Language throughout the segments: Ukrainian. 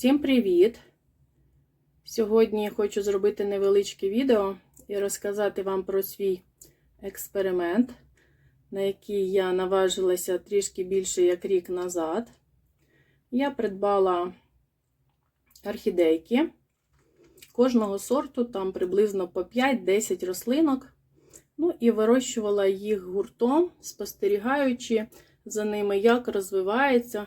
Всім привіт! Сьогодні хочу зробити невеличке відео і розказати вам про свій експеримент, на який я наважилася трішки більше як рік назад. Я придбала орхідейки. Кожного сорту там приблизно по 5-10 рослинок. Ну і вирощувала їх гуртом, спостерігаючи за ними, як розвивається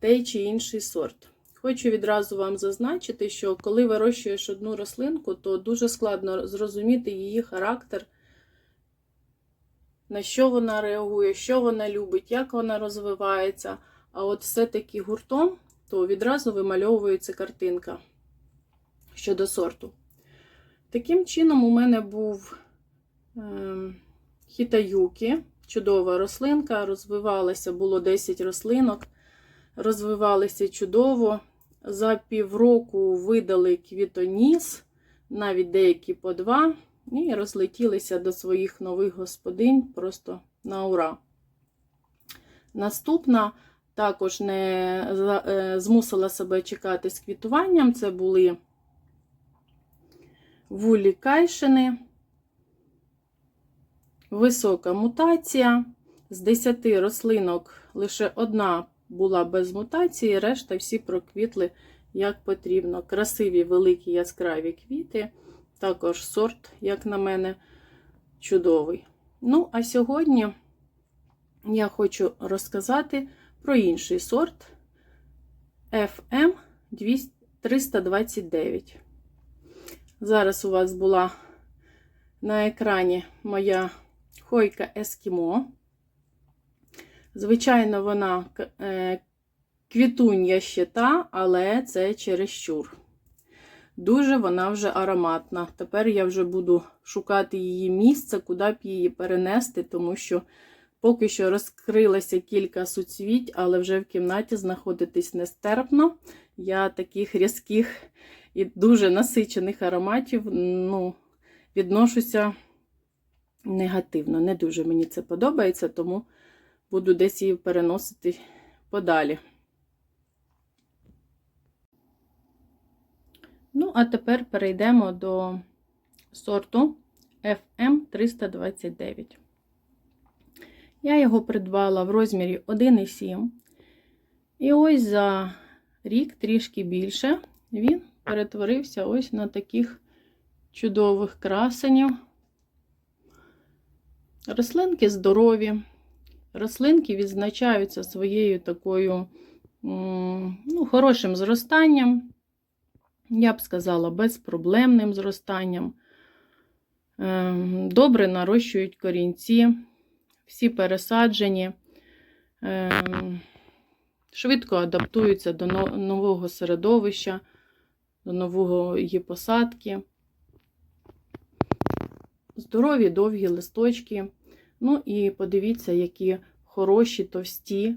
той чи інший сорт. Хочу відразу вам зазначити, що коли вирощуєш одну рослинку, то дуже складно зрозуміти її характер, на що вона реагує, що вона любить, як вона розвивається. А от все-таки гуртом, то відразу вимальовується картинка щодо сорту. Таким чином, у мене був е, хітаюкі, чудова рослинка, розвивалася, було 10 рослинок розвивалися чудово. За півроку видали квітоніс, навіть деякі по два, і розлетілися до своїх нових господинь просто на ура. Наступна також не змусила себе чекати з квітуванням. Це були вулі кайшини, висока мутація. З 10 рослинок лише одна була без мутації, решта всі проквітли як потрібно. Красиві, великі яскраві квіти. Також сорт, як на мене, чудовий. Ну, а сьогодні я хочу розказати про інший сорт FM 329. Зараз у вас була на екрані моя хойка Ескімо. Звичайно, вона е, квітунья ще та, але це чересчур. Дуже вона вже ароматна. Тепер я вже буду шукати її місце, куди б її перенести, тому що поки що розкрилося кілька суцвіть, але вже в кімнаті знаходитись нестерпно. Я таких різких і дуже насичених ароматів ну, відношуся негативно. Не дуже мені це подобається, тому буду десь її переносити подалі. Ну, а тепер перейдемо до сорту FM329. Я його придбала в розмірі 1,7. І ось за рік, трішки більше, він перетворився ось на таких чудових красенів. Рослинки здорові. Рослинки відзначаються своєю такою ну, хорошим зростанням, я б сказала, безпроблемним зростанням. Ем, добре нарощують корінці, всі пересаджені, ем, швидко адаптуються до нового середовища, до нової посадки. Здорові довгі листочки. Ну і подивіться, які хороші товсті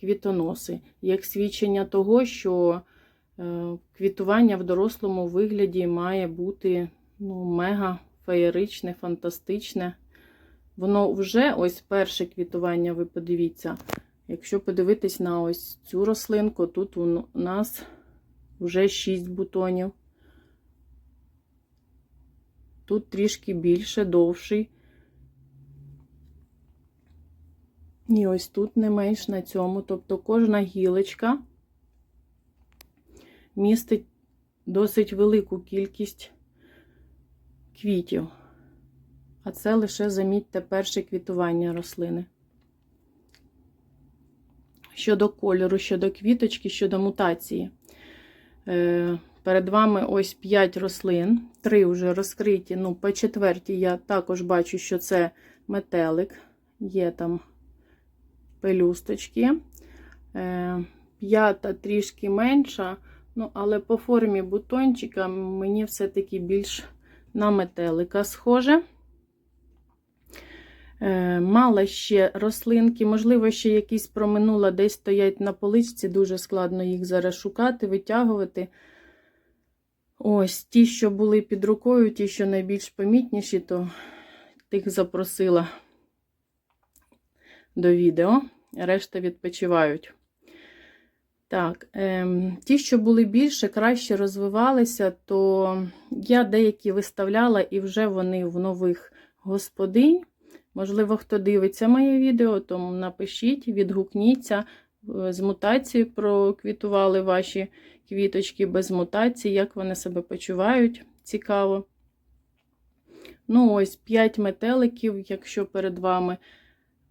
квітоноси, як свідчення того, що е, квітування в дорослому вигляді має бути ну, мега феєричне, фантастичне. Воно вже ось перше квітування, ви подивіться. Якщо подивитись на ось цю рослинку, тут у нас вже 6 бутонів. Тут трішки більше, довший. І ось тут не менш на цьому. Тобто кожна гілочка містить досить велику кількість квітів. А це лише, замітьте, перше квітування рослини. Щодо кольору, щодо квіточки, щодо мутації. Е, перед вами ось 5 рослин, 3 вже розкриті. Ну, по четвертій я також бачу, що це метелик. Є там пелюсточки. Е, п'ята трішки менша, ну, але по формі бутончика мені все-таки більш на метелика схоже. Е, мала ще рослинки, можливо, ще якісь проминула, десь стоять на поличці, дуже складно їх зараз шукати, витягувати. Ось, ті, що були під рукою, ті, що найбільш помітніші, то тих запросила до відео решта відпочивають. Так, ем, ті, що були більше, краще розвивалися, то я деякі виставляла і вже вони в нових господинь. Можливо, хто дивиться моє відео, то напишіть, відгукніться. Е, З мутацією проквітували ваші квіточки без мутації, як вони себе почувають. Цікаво. Ну, ось 5 метеликів, якщо перед вами,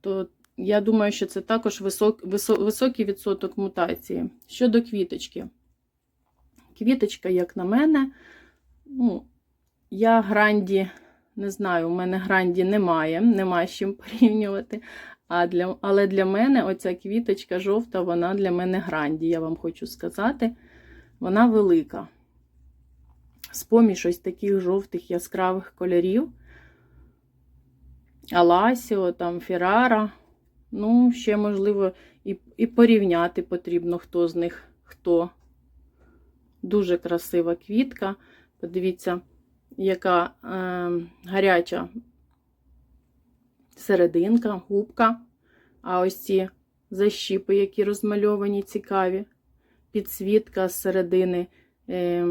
то я думаю, що це також висок, висо, високий відсоток мутації. Щодо квіточки. Квіточка, як на мене, ну, я гранді, не знаю, у мене гранді немає, нема з чим порівнювати. А для, але для мене оця квіточка жовта, вона для мене гранді, я вам хочу сказати. Вона велика. З-поміж ось таких жовтих яскравих кольорів. Аласіо, там Феррара. Ну, ще, можливо, і, і порівняти потрібно, хто з них хто. Дуже красива квітка. Подивіться, яка е, гаряча серединка, губка. А ось ці защіпи, які розмальовані, цікаві. Підсвітка з середини е,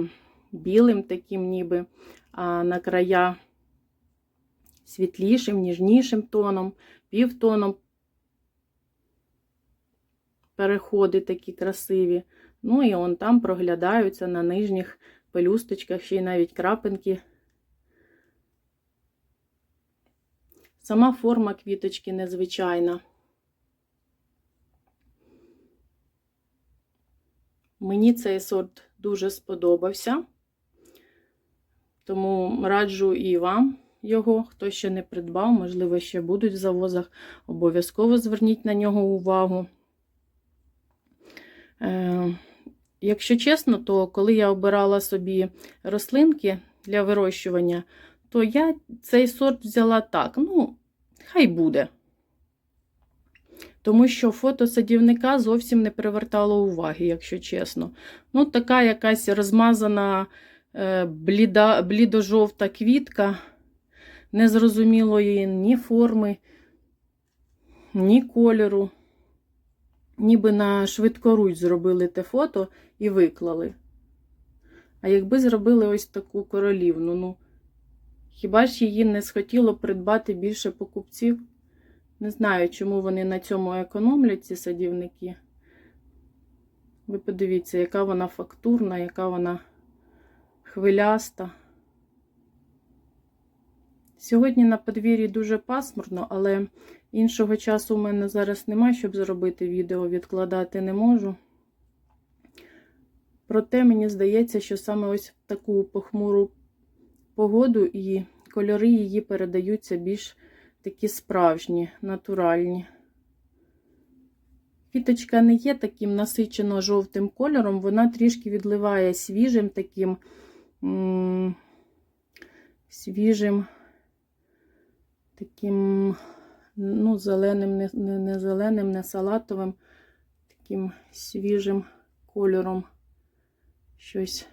білим, таким ніби, а на края світлішим, ніжнішим тоном, півтоном. Переходи такі красиві. Ну і он там проглядаються на нижніх пелюсточках, ще й навіть крапинки. Сама форма квіточки незвичайна. Мені цей сорт дуже сподобався, тому раджу і вам його, хто ще не придбав, можливо, ще будуть в завозах. Обов'язково зверніть на нього увагу. Е, Якщо чесно, то коли я обирала собі рослинки для вирощування, то я цей сорт взяла так. Ну, хай буде. Тому що фото садівника зовсім не привертало уваги, якщо чесно. Ну, така якась розмазана е, блідо-жовта квітка, незрозумілої ні форми, ні кольору. Ніби на швидкоруч зробили те фото і виклали. А якби зробили ось таку королівну, ну, хіба ж її не схотіло придбати більше покупців? Не знаю, чому вони на цьому економлять, ці садівники. Ви подивіться, яка вона фактурна, яка вона хвиляста. Сьогодні на подвір'ї дуже пасмурно, але іншого часу в мене зараз немає, щоб зробити відео, відкладати не можу. Проте мені здається, що саме ось таку похмуру погоду і кольори її передаються більш такі справжні, натуральні. Квіточка не є таким насичено жовтим кольором, вона трішки відливає свіжим таким м свіжим, таким, ну, зеленим, не, не, зеленим, не салатовим, таким свіжим кольором. Щось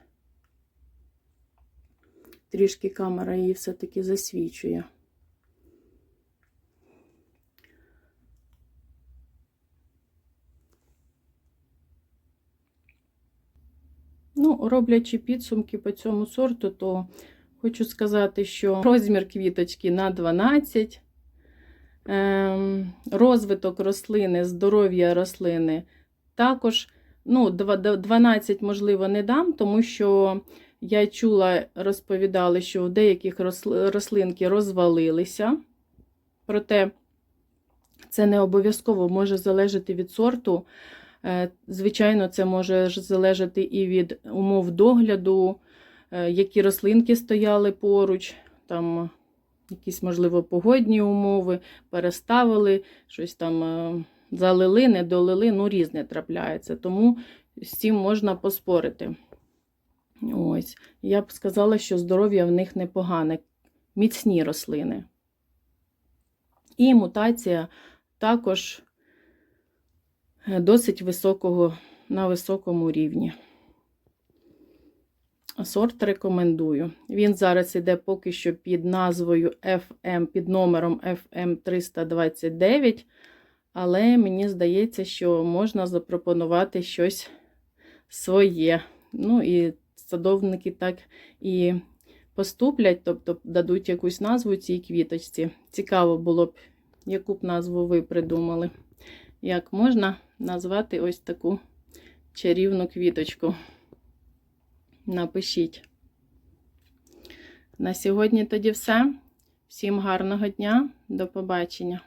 трішки камера її все-таки засвічує. Ну, роблячи підсумки по цьому сорту, то хочу сказати, що розмір квіточки на 12, ем, розвиток рослини, здоров'я рослини також. Ну, 12, можливо, не дам, тому що я чула, розповідали, що в деяких рослинки розвалилися. Проте це не обов'язково може залежати від сорту. Е, Звичайно, це може залежати і від умов догляду, які рослинки стояли поруч, там якісь, можливо, погодні умови, переставили, щось там е, залили, не долили, ну, різне трапляється. Тому з цим можна поспорити. Ось. Я б сказала, що здоров'я в них непогане, міцні рослини. І мутація також досить високого, на високому рівні. Сорт рекомендую. Він зараз іде поки що під назвою FM, під номером FM329, але мені здається, що можна запропонувати щось своє. Ну і садовники так і поступлять, тобто дадуть якусь назву цій квіточці. Цікаво було б, яку б назву ви придумали. Як можна назвати ось таку чарівну квіточку? Напишіть. На сьогодні тоді все. Всім гарного дня, до побачення!